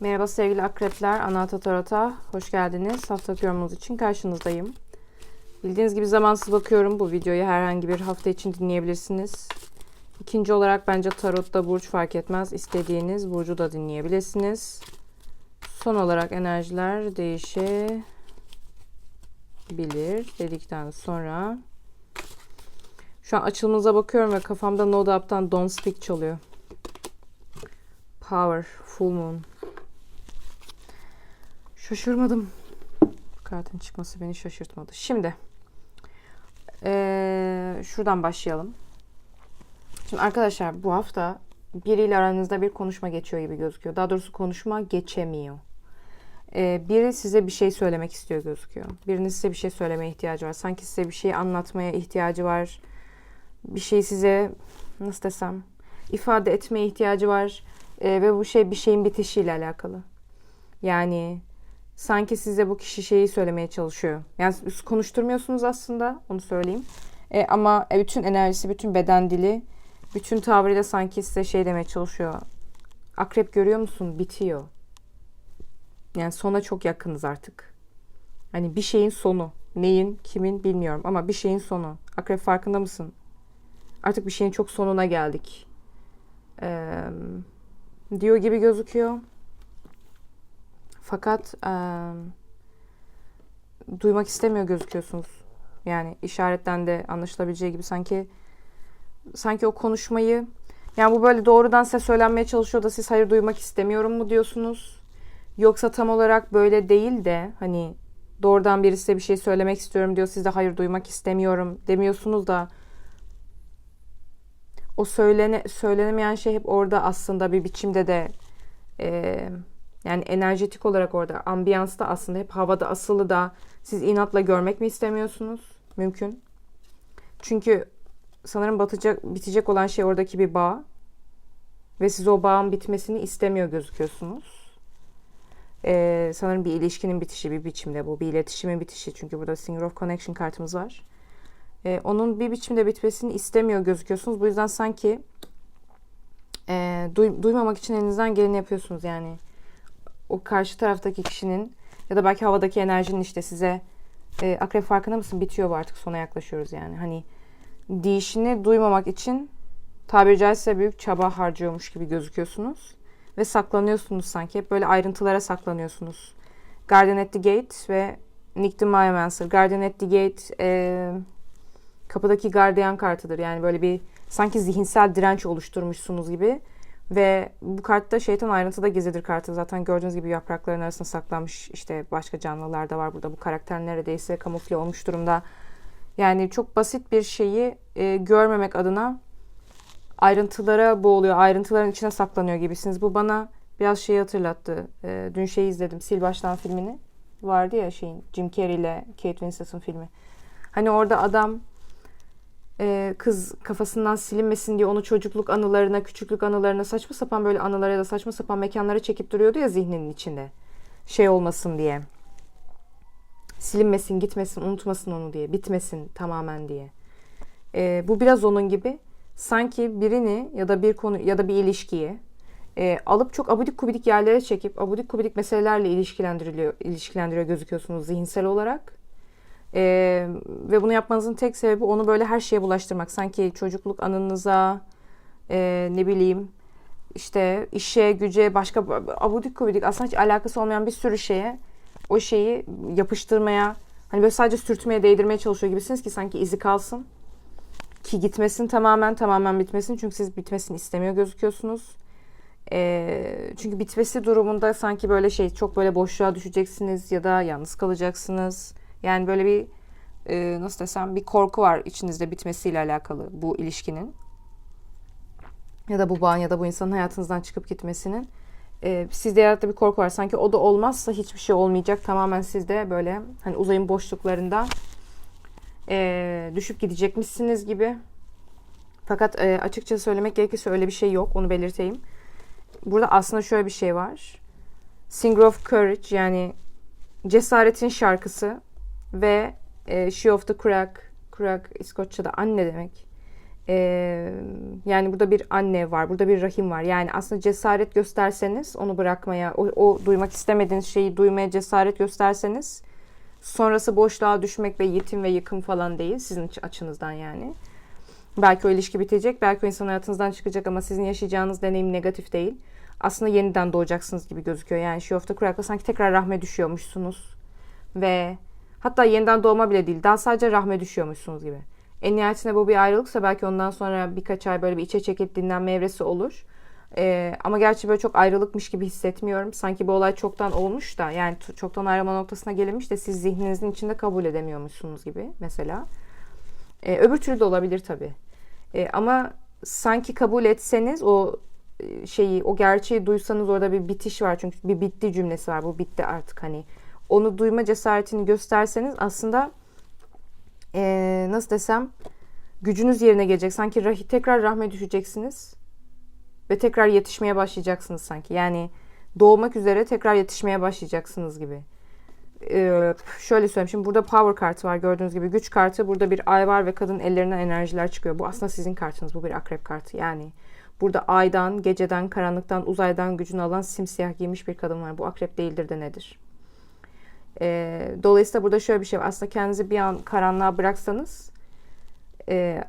Merhaba sevgili akrepler, Anahta Tarot'a hoş geldiniz. Haftalık yorumunuz için karşınızdayım. Bildiğiniz gibi zamansız bakıyorum. Bu videoyu herhangi bir hafta için dinleyebilirsiniz. İkinci olarak bence tarotta burç fark etmez. İstediğiniz burcu da dinleyebilirsiniz. Son olarak enerjiler değişebilir dedikten sonra şu an açılımınıza bakıyorum ve kafamda No Doubt'tan Don't Speak çalıyor. Power, Full Moon. Şaşırmadım. Kartın çıkması beni şaşırtmadı. Şimdi ee, şuradan başlayalım. Şimdi arkadaşlar bu hafta biriyle aranızda bir konuşma geçiyor gibi gözüküyor. Daha doğrusu konuşma geçemiyor. Ee, biri size bir şey söylemek istiyor gözüküyor. Birinin size bir şey söylemeye ihtiyacı var. Sanki size bir şey anlatmaya ihtiyacı var. Bir şey size nasıl desem ifade etmeye ihtiyacı var. Ee, ve bu şey bir şeyin bitişiyle alakalı. Yani sanki size bu kişi şeyi söylemeye çalışıyor. Yani konuşturmuyorsunuz aslında onu söyleyeyim. E, ama e, bütün enerjisi, bütün beden dili, bütün tavrıyla sanki size şey demeye çalışıyor. Akrep görüyor musun? Bitiyor. Yani sona çok yakınız artık. Hani bir şeyin sonu. Neyin, kimin bilmiyorum ama bir şeyin sonu. Akrep farkında mısın? Artık bir şeyin çok sonuna geldik. Ee, diyor gibi gözüküyor. Fakat e, duymak istemiyor gözüküyorsunuz. Yani işaretten de anlaşılabileceği gibi sanki sanki o konuşmayı yani bu böyle doğrudan size söylenmeye çalışıyor da siz hayır duymak istemiyorum mu diyorsunuz? Yoksa tam olarak böyle değil de hani doğrudan biri size bir şey söylemek istiyorum diyor. Siz de hayır duymak istemiyorum demiyorsunuz da o söylene, söylenemeyen şey hep orada aslında bir biçimde de e, yani enerjetik olarak orada ambiyansta aslında hep havada asılı da siz inatla görmek mi istemiyorsunuz? Mümkün. Çünkü sanırım batacak, bitecek olan şey oradaki bir bağ. Ve siz o bağın bitmesini istemiyor gözüküyorsunuz. Ee, sanırım bir ilişkinin bitişi bir biçimde bu. Bir iletişimin bitişi. Çünkü burada Singer of Connection kartımız var. Ee, onun bir biçimde bitmesini istemiyor gözüküyorsunuz. Bu yüzden sanki e, duy, duymamak için elinizden geleni yapıyorsunuz yani o karşı taraftaki kişinin ya da belki havadaki enerjinin işte size e, akrep farkında mısın bitiyor bu artık sona yaklaşıyoruz yani. Hani değişini duymamak için tabiri caizse büyük çaba harcıyormuş gibi gözüküyorsunuz. Ve saklanıyorsunuz sanki. Hep böyle ayrıntılara saklanıyorsunuz. Guardian at the Gate ve Nick the Myomancer. Guardian at the Gate e, kapıdaki gardiyan kartıdır. Yani böyle bir sanki zihinsel direnç oluşturmuşsunuz gibi ve bu kartta şeytan ayrıntıda gizlidir kartı. Zaten gördüğünüz gibi yaprakların arasında saklanmış işte başka canlılar da var burada. Bu karakter neredeyse kamufle olmuş durumda. Yani çok basit bir şeyi e, görmemek adına ayrıntılara boğuluyor. Ayrıntıların içine saklanıyor gibisiniz. Bu bana biraz şeyi hatırlattı. E, dün şeyi izledim. Sil Baştan filmini. Vardı ya şeyin Jim Carrey ile Kate Winslet'ın filmi. Hani orada adam e, kız kafasından silinmesin diye onu çocukluk anılarına, küçüklük anılarına, saçma sapan böyle anılara da saçma sapan mekanlara çekip duruyordu ya zihninin içinde. Şey olmasın diye. Silinmesin, gitmesin, unutmasın onu diye. Bitmesin tamamen diye. E, bu biraz onun gibi. Sanki birini ya da bir konu ya da bir ilişkiyi e, alıp çok abudik kubidik yerlere çekip abudik kubidik meselelerle ilişkilendiriliyor, ilişkilendiriyor gözüküyorsunuz zihinsel olarak ee, ve bunu yapmanızın tek sebebi onu böyle her şeye bulaştırmak. Sanki çocukluk anınıza e, ne bileyim işte işe, güce, başka abudik kubidik aslında hiç alakası olmayan bir sürü şeye o şeyi yapıştırmaya hani böyle sadece sürtmeye, değdirmeye çalışıyor gibisiniz ki sanki izi kalsın. Ki gitmesin tamamen, tamamen bitmesin. Çünkü siz bitmesini istemiyor gözüküyorsunuz. E, çünkü bitmesi durumunda sanki böyle şey çok böyle boşluğa düşeceksiniz ya da yalnız kalacaksınız yani böyle bir e, nasıl desem bir korku var içinizde bitmesiyle alakalı bu ilişkinin. Ya da bu bağın ya da bu insanın hayatınızdan çıkıp gitmesinin. E, sizde yarattığı bir korku var. Sanki o da olmazsa hiçbir şey olmayacak. Tamamen sizde böyle hani uzayın boşluklarında e, düşüp gidecekmişsiniz gibi. Fakat e, açıkça söylemek gerekirse öyle bir şey yok. Onu belirteyim. Burada aslında şöyle bir şey var. Singer of Courage yani cesaretin şarkısı ve e, She of the Crack, Crack İskoçya'da anne demek. Ee, yani burada bir anne var, burada bir rahim var. Yani aslında cesaret gösterseniz onu bırakmaya, o, o duymak istemediğiniz şeyi duymaya cesaret gösterseniz sonrası boşluğa düşmek ve yetim ve yıkım falan değil sizin açınızdan yani. Belki o ilişki bitecek, belki o insan hayatınızdan çıkacak ama sizin yaşayacağınız deneyim negatif değil. Aslında yeniden doğacaksınız gibi gözüküyor. Yani She of the Crack'la sanki tekrar rahme düşüyormuşsunuz. Ve hatta yeniden doğma bile değil, daha sadece rahme düşüyormuşsunuz gibi. En nihayetinde bu bir ayrılıksa belki ondan sonra birkaç ay böyle bir içe çekip dinlenme evresi olur. Ee, ama gerçi böyle çok ayrılıkmış gibi hissetmiyorum. Sanki bu olay çoktan olmuş da yani çoktan ayrılma noktasına gelinmiş de siz zihninizin içinde kabul edemiyormuşsunuz gibi mesela. Ee, öbür türlü de olabilir tabii. Ee, ama sanki kabul etseniz o e, şeyi, o gerçeği duysanız orada bir bitiş var. Çünkü bir bitti cümlesi var. Bu bitti artık hani. Onu duyma cesaretini gösterseniz aslında ee, nasıl desem gücünüz yerine gelecek. Sanki rah- tekrar rahme düşeceksiniz ve tekrar yetişmeye başlayacaksınız sanki. Yani doğmak üzere tekrar yetişmeye başlayacaksınız gibi. Ee, şöyle söyleyeyim. Şimdi burada power kartı var gördüğünüz gibi. Güç kartı. Burada bir ay var ve kadın ellerinden enerjiler çıkıyor. Bu aslında sizin kartınız. Bu bir akrep kartı. Yani burada aydan, geceden, karanlıktan, uzaydan gücünü alan simsiyah giymiş bir kadın var. Bu akrep değildir de nedir? Ee, dolayısıyla burada şöyle bir şey var. Aslında kendinizi bir an karanlığa bıraksanız e,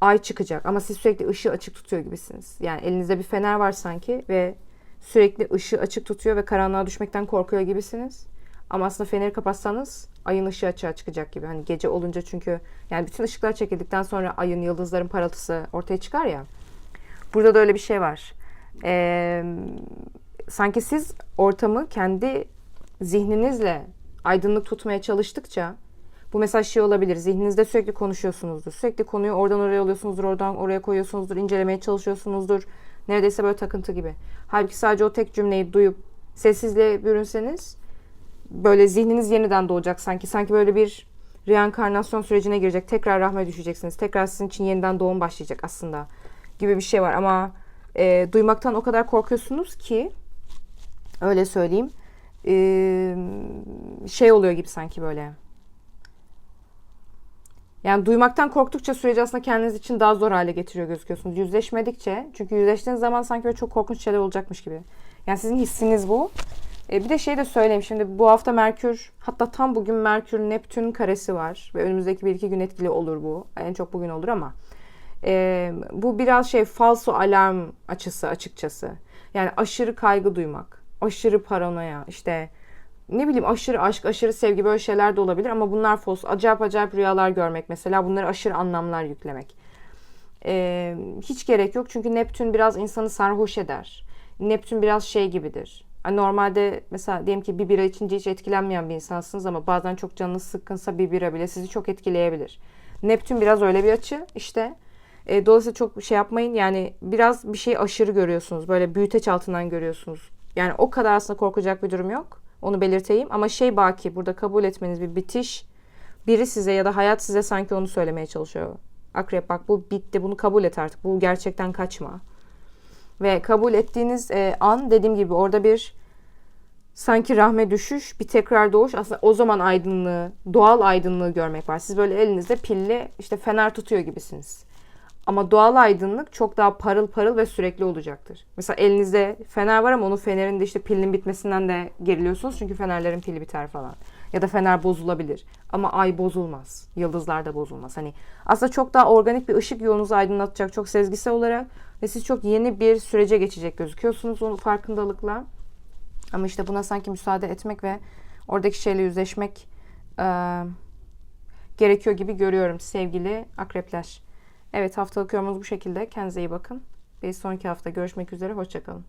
ay çıkacak ama siz sürekli ışığı açık tutuyor gibisiniz. Yani elinizde bir fener var sanki ve sürekli ışığı açık tutuyor ve karanlığa düşmekten korkuyor gibisiniz. Ama aslında feneri kapatsanız ayın ışığı açığa çıkacak gibi. Hani gece olunca çünkü yani bütün ışıklar çekildikten sonra ayın, yıldızların parıltısı ortaya çıkar ya. Burada da öyle bir şey var. Ee, sanki siz ortamı kendi zihninizle aydınlık tutmaya çalıştıkça bu mesaj şey olabilir. Zihninizde sürekli konuşuyorsunuzdur. Sürekli konuyu oradan oraya alıyorsunuzdur, oradan oraya koyuyorsunuzdur, incelemeye çalışıyorsunuzdur. Neredeyse böyle takıntı gibi. Halbuki sadece o tek cümleyi duyup sessizliğe bürünseniz böyle zihniniz yeniden doğacak sanki. Sanki böyle bir reenkarnasyon sürecine girecek. Tekrar rahme düşeceksiniz. Tekrar sizin için yeniden doğum başlayacak aslında gibi bir şey var. Ama e, duymaktan o kadar korkuyorsunuz ki öyle söyleyeyim e, şey oluyor gibi sanki böyle. Yani duymaktan korktukça süreci aslında kendiniz için daha zor hale getiriyor gözüküyorsunuz. Yüzleşmedikçe çünkü yüzleştiğiniz zaman sanki böyle çok korkunç şeyler olacakmış gibi. Yani sizin hissiniz bu. E, bir de şey de söyleyeyim şimdi bu hafta Merkür hatta tam bugün Merkür Neptün karesi var ve önümüzdeki bir iki gün etkili olur bu. En çok bugün olur ama e, bu biraz şey falso alarm açısı açıkçası. Yani aşırı kaygı duymak, aşırı paranoya, işte ne bileyim aşırı aşk, aşırı sevgi böyle şeyler de olabilir ama bunlar falso. Acayip acayip rüyalar görmek mesela bunları aşırı anlamlar yüklemek. E, hiç gerek yok çünkü Neptün biraz insanı sarhoş eder. Neptün biraz şey gibidir. Hani normalde mesela diyelim ki bir bira içince hiç etkilenmeyen bir insansınız ama bazen çok canınız sıkkınsa bir bira bile sizi çok etkileyebilir. Neptün biraz öyle bir açı işte. E, dolayısıyla çok şey yapmayın yani biraz bir şey aşırı görüyorsunuz. Böyle büyüteç altından görüyorsunuz. Yani o kadar aslında korkacak bir durum yok. Onu belirteyim ama şey baki burada kabul etmeniz bir bitiş. Biri size ya da hayat size sanki onu söylemeye çalışıyor. Akrep bak bu bitti bunu kabul et artık. Bu gerçekten kaçma. Ve kabul ettiğiniz e, an dediğim gibi orada bir sanki rahme düşüş, bir tekrar doğuş. Aslında o zaman aydınlığı, doğal aydınlığı görmek var. Siz böyle elinizde pilli işte fener tutuyor gibisiniz. Ama doğal aydınlık çok daha parıl parıl ve sürekli olacaktır. Mesela elinizde fener var ama onun fenerin de işte pilinin bitmesinden de geriliyorsunuz. Çünkü fenerlerin pili biter falan. Ya da fener bozulabilir. Ama ay bozulmaz. Yıldızlar da bozulmaz. Hani aslında çok daha organik bir ışık yolunuzu aydınlatacak. Çok sezgisel olarak. Ve siz çok yeni bir sürece geçecek gözüküyorsunuz onun farkındalıkla. Ama işte buna sanki müsaade etmek ve oradaki şeyle yüzleşmek e, gerekiyor gibi görüyorum sevgili akrepler. Evet haftalık yorumumuz bu şekilde. Kendinize iyi bakın. Bir sonraki hafta görüşmek üzere. Hoşçakalın.